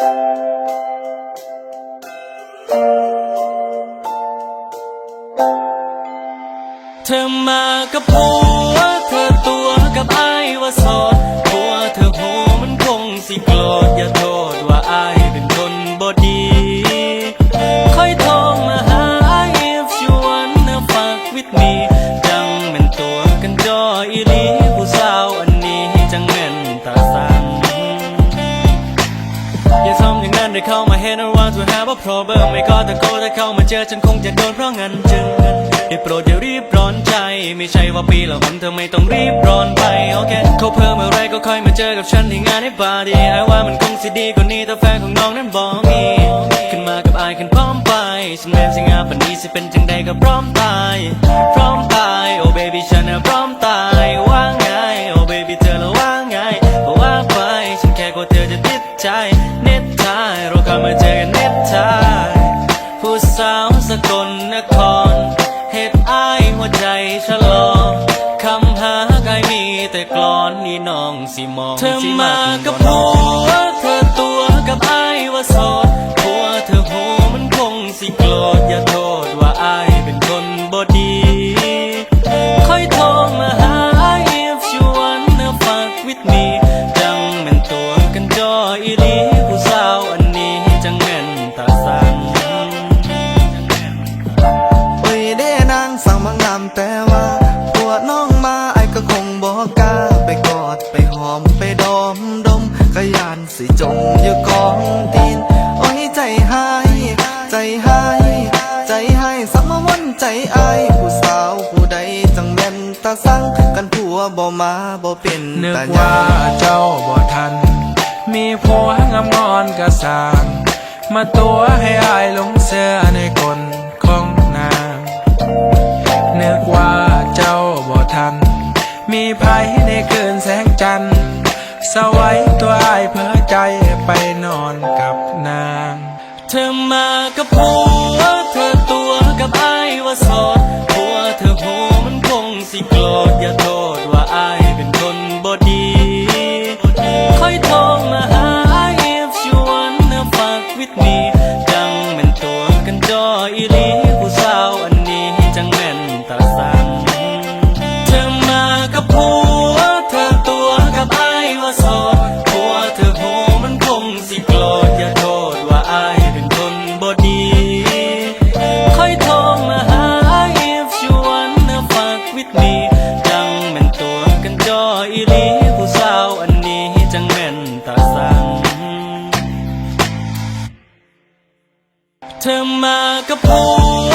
เธอมากับผัว เธอตัวกับไอว่าสอดผัวเธอโหมันคงสิโกรธอย่าโทษว่าไอเป็นคนบอดีค่อยโทรมาหา if you นนะฝากวิดมี ได้เข้ามาเห็นว่าตัวหาว่า problem ไม่ก็ตะโกนถ้าเข้ามาเจอฉันคงจะโดนเพราะงั้นจึงได้โปรดอย่ารีบร้อนใจ ไม่ใช่ว่าปีละหนเธอไม่ต้องรีบร้อนไปโอเคเขาเพิ่มอะไรก็ค่อยมาเจอกับฉันที่งานให้บาดีไอ้ว่ามันคงสิดีกว่านี้แต่แฟนของน้องนั้นบอกมีขึ้นมากับอายขึ้นพร้อมไปฉันแม้สิงาปานนี้สิเป็นจังใดก็พร้อมตายพร้อมตายโอ้ baby ฉันน่ะพร้อมตายว่าไงโอ้ baby เธอละว่าไงว่าไปฉันแค่กลัวเธอจะติดใจ แต่กลอนนี่น้องสิมองเธอมากับผม อยู่กองตีน โอ้ยใจหาย ใจหาย ใจหายสัมวันใจอายผู้สาวผู้ใดจังแม่นตาสั่งกันผัวบ่มาบ่เป็นนึกว่าเจ้าบ่ทัน มีผัวงามงอนกระสางมาตัวให้อายลงเสื้อในคนของนางนึกว่าเจ้าบ่ทัน มีภัยในคืนแสงจันทร์สวัยตัวอายเพื่อ ใจไปนอนกับนาง เธอมากับผัว เธอตัวกับไอ้ว่าโสดผัวเธอโหมันคงสิโกรธอย่าโทษว่าไอ้ายเป็นคนบ่ดีค่อยโทรมาหา if you wanna fuck with me จังแม่นตัวกันจออีลี เธอมากับผัว